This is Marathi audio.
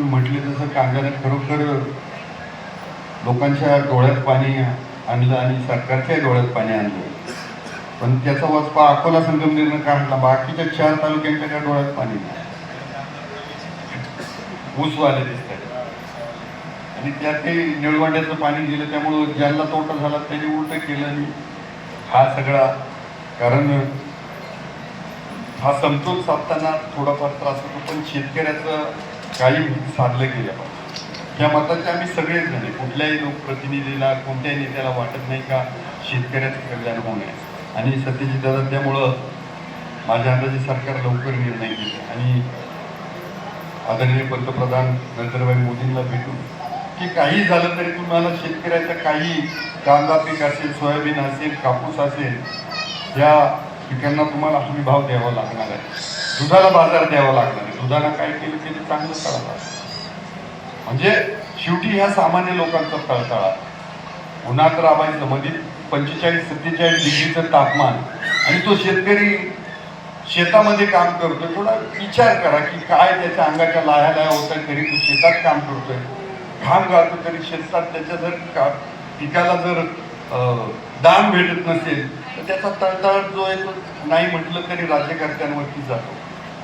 तुम्ही म्हटले तसं कांद्याने खरोखर लोकांच्या डोळ्यात पाणी आणलं आणि सरकारच्याही डोळ्यात पाणी आणलं. पण त्याचा वचपा अकोला संगमनेरनं काढला बाकीच्या चार तालुक्यांच्या काय डोळ्यात पाणी नाही. ऊसवाले दिसत आणि त्यात काही निळवंड्याचं पाणी गेलं त्यामुळं ज्यांना तोटा झाला त्यांनी उलट केलं आणि हा सगळा कारण हा समतोल साधताना थोडाफार त्रास होतो. पण शेतकऱ्याचं काही साधलं गेलं पाहिजे. या मताचे आम्ही सगळेच जण आहे. कुठल्याही लोकप्रतिनिधीला कोणत्याही नेत्याला वाटत नाही का शेतकऱ्याचं कल्याण होणे आणि सत्यजित दादा त्यामुळं माझ्या अंदाजे सरकार लवकर निर्णय घेते आणि आदरणीय पंतप्रधान नरेंद्रभाई मोदींना भेटून की काही झालं तरी तुम्हाला शेतकऱ्याचं काही कांदा पीक असेल सोयाबीन असेल कापूस असेल या पिकांना तुम्हाला हमी भाव द्यावा लागणार आहे. दुधाला बाजार द्यावा लागणार आहे. दुधाला काय केलं की ते चांगलं कळतात म्हणजे शेवटी ह्या सामान्य लोकांचा तळतळा. उन्हात राबायचं म्हणजे पंचेचाळीस सत्तेचाळीस डिग्रीचं तापमान आणि तो शेतकरी शेतामध्ये काम करतोय थोडा विचार करा की काय त्याच्या अंगाच्या लाह्या लाह्या होत तरी तो शेतात काम करतोय. घाम गाळतो तरी शेतात त्याच्या जर का पिकाला जर दाम भेटत नसेल तर त्याचा तळतळ जो आहे तो नाही म्हटलं तरी राज्यकर्त्यांवरती जातो.